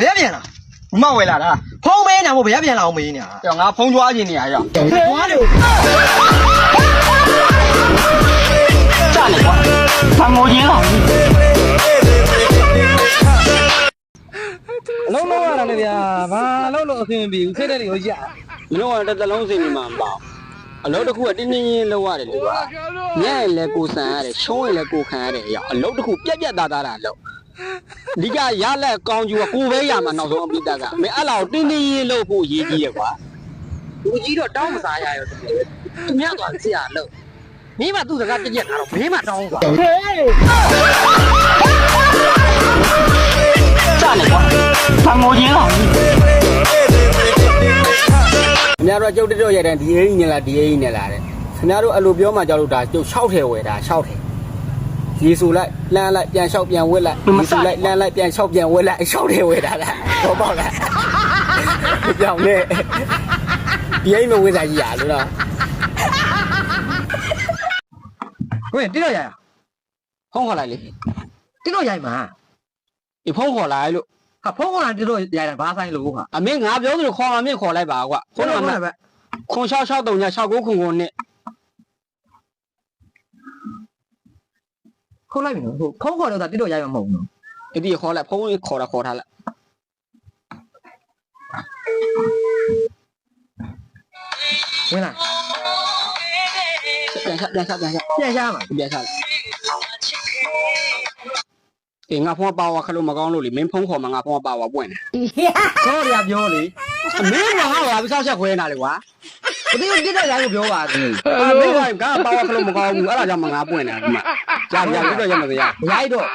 ဘယ်ပြန်လာမမဝယ်လာတာဖုံးမဲနေမို့ဘယ်ပြန်လာအောင်မေးနေတာကြောင်ငါဖုံးကြွားခြင်းနေရရောက်ဘွားလို့စနေကွာဖန်ငိုခြင်းလားအလုံးလုံးရတာလေဗျာဘာအလုံးလုံးအဆင်မပြေဘူးစိတ်တဲ့တွေရောကြမင်းတို့ကတစ်လုံးစိတ်နေမှာမပေါ့အလုပ်တစ်ခုကတင်းတင်းချင်းလုပ်ရတယ်လေကွာညံ့ရင်လည်းကိုဆန်ရတယ်ရှုံးရင်လည်းကိုခံရတယ်ရောက်အလုပ်တစ်ခုပြက်ပြက်သားသားတာလု ပ်ဒီကရလက်ကောင်းကျူကကိုပဲရမှာနောက်ဆုံးအပိတကမင်းအဲ့လောက်တင်းတင်းချင်းလုပ်ဖို့ရေးကြီးရကွာလူကြီးတော့တောင်းမစားရရောသူများသွားဆရာလို့မင်းမသူ့စကားပြက်ပြက်ထားတော့မင်းမတောင်းကွာစနေကွာဖန်ငိုခြင်းလားခင်ဗျားတို့ကကျုပ်တက်တော့ရတဲ့ဒီအိမ်နဲ့လားဒီအိမ်နဲ့လားတဲ့ခင်ဗျားတို့အဲ့လိုပြောမှကြောက်လို့ဒါကျုပ်6ထဲဝယ်တာ6ထဲ ရေဆူလိုက်လမ်းလိုက်ပြန်လျှောက်ပြန်ဝက်လိုက်ရေဆူလိုက်လမ်းလိုက်ပြန်လျှောက်ပြန်ဝက်လိုက်6ထဲဝယ်တာလားတော့ပေါ့လားပြောင်းနေဒီအိမ်မဝယ်စားကြီးရလို့နော်ကိုရင်တိတော့ရရဖုန်းခေါ်လိုက်လေတိတော့ရိုက်မှာဒီဖုန်းခေါ်လိုက်လို့ဟာဖုန်းကောင်တိတော့ရိုက်တာဘာဆိုင်လို့ဟာအမင်းငါပြောသလိုခေါ်မှမင်းခေါ်လိုက်ပါကွာဖုန်းနံပါတ်ပဲ ခွန်6639 69ခွန်ခွန်နဲ့ခုတ်လိုက်ပြီနော်ဟုတ်ဖုန်းခေါ်တော့တိတော့ရိုက်မှာမဟုတ်ဘူးနော်အဲ့ဒီခေါ်လိုက်ဖုန်းလေးခေါ်တာခေါ်ထားလိုက်ဝင်လာပြန်ချပြန်ချပြန်ချပြန်ရှားမှာပြန်ချလိုက်အေးငါဖုန်းပါဝါခလို့မကောင်းလို့လေမင်းဖုန်းခေါ်မှငါဖုန်းပါဝါပွင့်တယ်ခေါ်ရပြောလေအမင်းကဟာလာပြီးဆောက်ချက်ခွဲနေတာလေကွာဘယ်လိုတိတော့ရိုက်ကိုပြောပါသေးအမင်းကငါပါဝါခလို့မကောင်းဘူးအဲ့ဒါကြောင့်မငါပွင့်နေတာဒီမှာ ကြာကြာပြီးတော့ရမယ်ဗျာရိုက်တော့